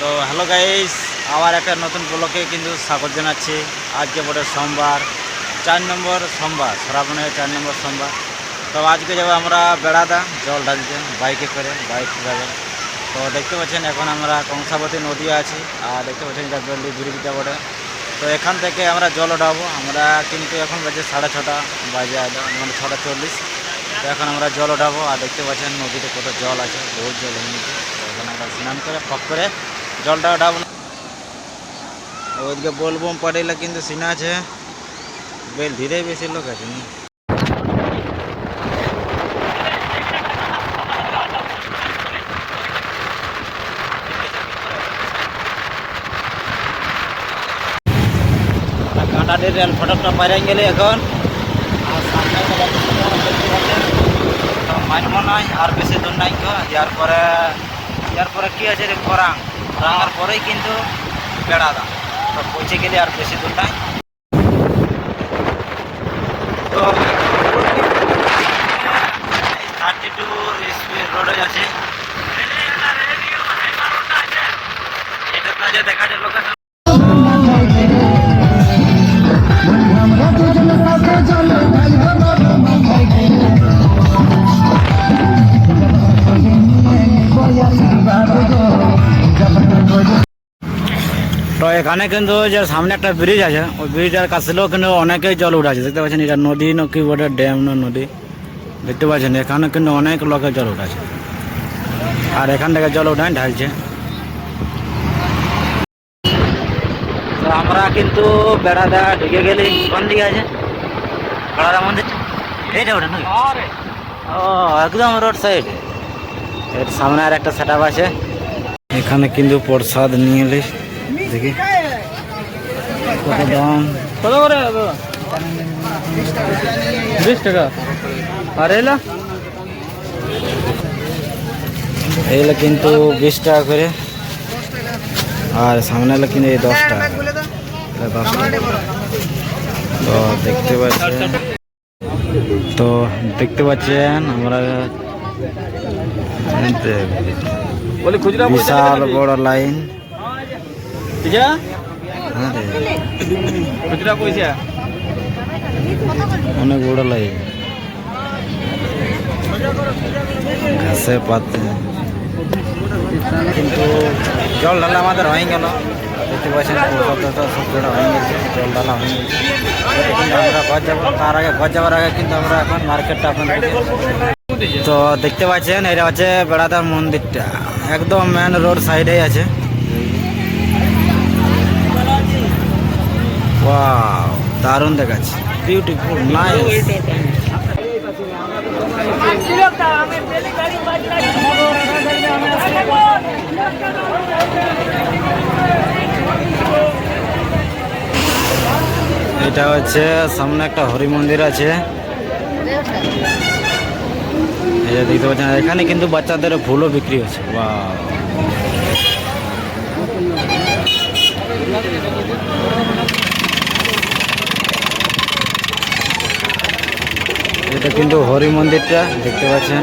তো hello guys, আবার একটা নতুন ব্লকে কিন্তু স্বাগত জানাচ্ছি। আজকে বটে সোমবার, চার নম্বর সোমবার শ্রাবণের চার নম্বর সোমবার। তো আজকে যাব আমরা বেড়াদা জল ঢালতে, বাইকে করে, বাইক যাবে। তো দেখতে পাচ্ছেন এখন আমরা কংসাবতী নদী আছি, আর দেখতে পাচ্ছেন এটা বেল্লি ব্রিজটা বটে তো এখান থেকে আমরা জল ওঠাবো, আমরা কিন্তু এখন বাজে সাড়ে ছটা, বাজে মানে ছটা চল্লিশ। তো এখন আমরা জল ওঠাবো, আর দেখতে পাচ্ছেন নদীতে কত জল আছে, বহুত জল হয়ে এখন আমরা স্নান করে ফক করে জলটা ওঠাবো ওইদিকে বলবম পাড়িলে কিন্তু সিনা আছে। বেল ধীরে বেশি লোক আছে কাঁটাটির রেল ফটকটা পাইরে গেলে এখন। আর সামনে মানব নাই আর বেশি দূর নাই তো ইয়ার পরে ইয়ার পরে কি আছে রে খরাং? খরাঙের পরেই কিন্তু বেড়া বেড়াদা তো পৌঁছে গেলে আর বেশি দূর নাই। তো থার্টি টু স্পিড রোডে আছে। এটা দেখা যায় লোকেশন তো এখানে কিন্তু যে সামনে একটা ব্রিজ আছে। ওই ব্রিজের কাছেও কিন্তু অনেকেই জল উঠাছে দেখতে পাচ্ছেন এটা নদী না কি বটে? ড্যাম না নদী? দেখতে পাচ্ছেন, এখানে কিন্তু অনেক লোকের জল উঠাছে আর এখান থেকে জল উঠায় ঢালছে। আমরা কিন্তু বেড়াদা ঢুকে গেলি কোন দিকে আছে? বেড়াদা মন্দিরটা এইটা ওটা নাকি ও, একদম রোড সাইড এর সামনে আর একটা সেট আছে। এখানে কিন্তু প্রসাদ নিয়ে এলি। দেখি। কত দাম? কত করে? বিশ টাকা। আর এলা? এইগুলো কিন্তু বিশ টাকা করে। আর সামনে হলো কিন্তু এই দশ টাকা। দশ টাকা। তো দেখতে পাচ্ছেন। তো দেখতে পাচ্ছেন আমরা বিশাল বড় লাইন। হ্যাঁ খুচরা পয়সা অনেক বড় লাইন ঘাসে পাতে। কিন্তু জল ঢালা আমাদের হয়ে গেল দেখতে পাচ্ছেন সব জোড়া হয়ে গেছে জল ঢালা হয়ে গেছে কিন্তু আমরা ঘর যাব তার আগে ঘর যাওয়ার আগে কিন্তু আমরা এখন মার্কেটটা আপনাদের তো দেখতে পাচ্ছেন এটা হচ্ছে বেড়াদার মন্দিরটা। একদম মেন রোড সাইডেই আছে। ওয়াও দারুণ দেখাচ্ছে। বিউটিফুল নাইস এটা হচ্ছে, সামনে একটা হরি মন্দির আছে। যে দেখতে পাচ্ছেন, এখানে কিন্তু বাচ্চাদের ফুলও বিক্রি হচ্ছে। বাহ এটা কিন্তু হরি মন্দিরটা, দেখতে পাচ্ছেন।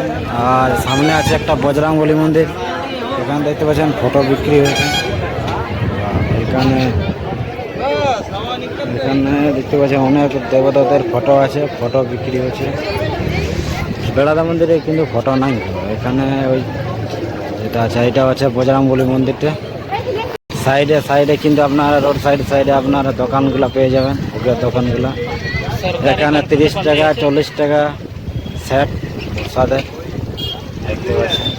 আর সামনে আছে একটা বজরাং বলি মন্দির। এখানে দেখতে পাচ্ছেন ফটো বিক্রি হয়েছে। এখানে এখানে দেখতে পাচ্ছেন অনেক দেবতাদের ফটো আছে, ফটো বিক্রি হচ্ছে বেড়াদা মন্দিরে কিন্তু ফটো নাই। এখানে ওই যেটা আছে এটা হচ্ছে বজরাং বলি মন্দিরটা। সাইডে সাইডে কিন্তু আপনারা, রোড সাইড, সাইডে আপনারা দোকানগুলো পেয়ে যাবেন, ওগুলো দোকানগুলো। এখানে তিরিশ টাকা চল্লিশ টাকা সেট সাদে। দেখতে পাচ্ছেন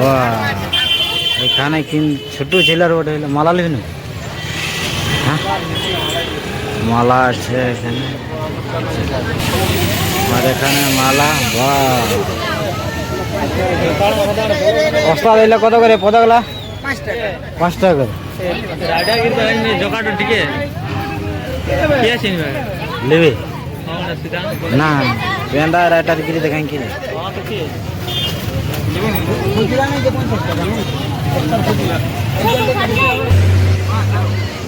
বাহ, এখানে কিন ছোট ছেলের ওটা হলো মালা লিখুন হ্যাঁ? মালা আছে এখানে। আর এখানে মালা বা বস্তা দিলে কত করে? পদাগুলা পাঁচ টাকা। করে। জোগাড় টিকে কে আছেন নেবে? না পেন্দা রাইটার গিরি দেখাই কি হ্যাঁ তো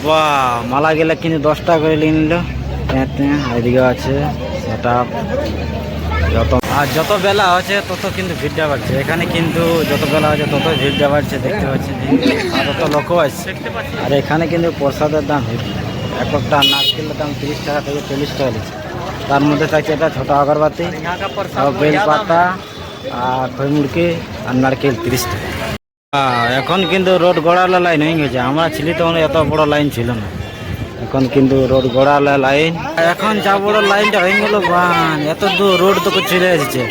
বাহ মালা গেলে কিন্তু দশ টাকা করে নিয়ে নিল। এদিকে আছে সেটা যত আর যত বেলা হচ্ছে তত কিন্তু ভিড়টা বাড়ছে। এখানে কিন্তু যত বেলা হচ্ছে তত ভিড়টা বাড়ছে দেখতে পাচ্ছি আর তত লোকও আসছে। পাচ্ছি। আর এখানে কিন্তু প্রসাদের দাম হেভি একটা নারকেলের দাম তিরিশ টাকা থেকে চল্লিশ টাকা নিচ্ছে। তার মধ্যে থাকছে এটা ছোটো আগরবাতি বেল পাতা আর খৈমুড়কি আর নারকেল তিরিশ টাকা। এখন কিন্তু রোড গড়ালে লাইন হয়ে গেছে। আমরা ছিলি তখন এত বড় লাইন ছিল না। এখন কিন্তু রোড গড়ালে লাইন এখন যা বড় লাইনটা হয়ে গেল বান এত দূর রোড তো চলে এসেছে।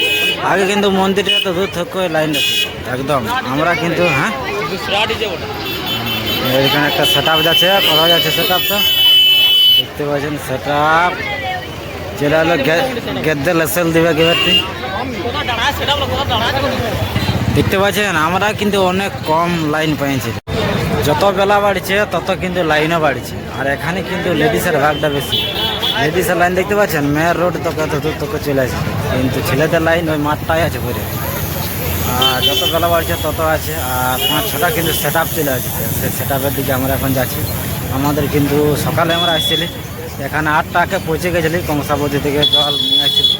আগে কিন্তু মন্দিরে এত দূর থেকে লাইনটা ছিল? একদম আমরা কিন্তু হ্যাঁ? এখানে একটা সেট আপ যাচ্ছে কথা যাচ্ছে সেট আপটা দেখতে পাচ্ছেন সেটা যেটা হলো গেদ্দে লেসেল দেবে গেবারটি দেখতে পাচ্ছেন, আমরা কিন্তু অনেক কম লাইন পেয়েছি। যত বেলা বাড়ছে, তত কিন্তু লাইনও বাড়ছে। আর এখানে কিন্তু লেডিসের ভাগটা বেশি। লেডিসের লাইন দেখতে পাচ্ছেন মেয়ের রোড তো কত দূর তোকে চলে আসে কিন্তু ছেলেদের লাইন ওই মাঠটাই আছে পরে। আর যত বেলা বাড়ছে, তত আছে। আর পাঁচ ছটা কিন্তু সেট চলে আছে সেই সেট দিকে আমরা এখন যাচ্ছি। আমাদের কিন্তু সকালে আমরা আসছিলি। এখানে আটটাকে পৌঁছে গেছিলি, কংসাবতী থেকে জল নিয়ে আসছিলি।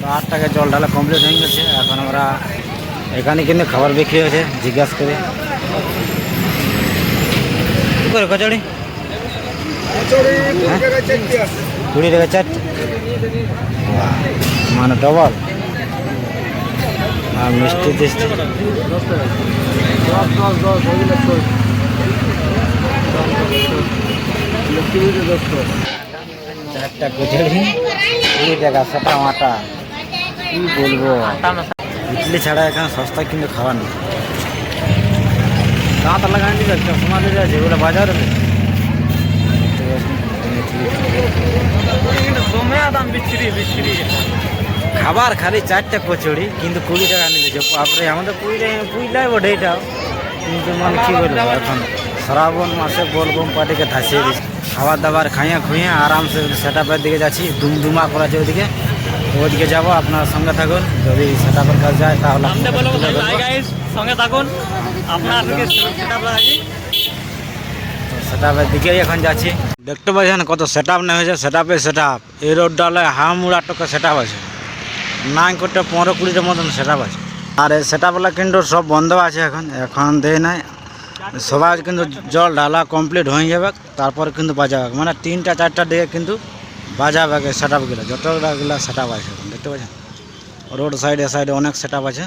তো আটটাকে জল ঢালা কমপ্লিট হয়ে গেছে। এখন আমরা এখানে কিন্তু খাবার বিক্রি হয়েছে, জিজ্ঞাসা করে। কি করে কচড়ি? কুড়ি টাকা চারটে মানে ডবল আর মিষ্টি টিষ্টি চারটা কচড়ি কুড়ি টাকা সেটা মাটা কি বলব? ইডলি ছাড়া এখানে সস্তা কিন্তু খাবার নেই। আছে ওগুলো বাজারে দমে দাম বিচ্ছিরি বিচ্ছিরি। খাবার খালি চারটা কচুরি কিন্তু কুড়ি টাকা নিয়ে বাপরে আমাদের কুড়ি টাকা কুড়ি বটে এটাও কিন্তু মানে কি বলব এখন? শ্রাবণ মাসে বলবম পার্টিকে ধাসিয়ে দিচ্ছে খাবার দাবার খাইয়া খুঁয়ে আরামসে সেট আপের দিকে যাচ্ছি দুমদুমা করেছে ওদিকে। তো ওদিকে যাব আপনার সঙ্গে থাকুন। যদি সেট আপের কাজ যায় তাহলে সঙ্গে থাকুন। আপনার সেট আপের দিকেই এখন যাচ্ছি। দেখতে পাচ্ছেন কত সেট আপ নেই হয়েছে। সেট আপে সেট আপ এই রোড ডালে হামুড়া টকা সেট আপ আছে। নাই করতে পনেরো কুড়িটার মতন সেট আপ আছে। আর সেট আপগুলো কিন্তু সব বন্ধ আছে এখন। এখন দেয় নাই। সবাই কিন্তু জল ঢালা কমপ্লিট হয়ে যাবে, তারপর কিন্তু বাজাবে। মানে তিনটা চারটার দিকে কিন্তু বাজাবে সেট আপগুলো যতগুলো সেট আপ আছে এখন দেখতে পাচ্ছেন? রোড সাইডে সাইডে অনেক সেট আপ আছে।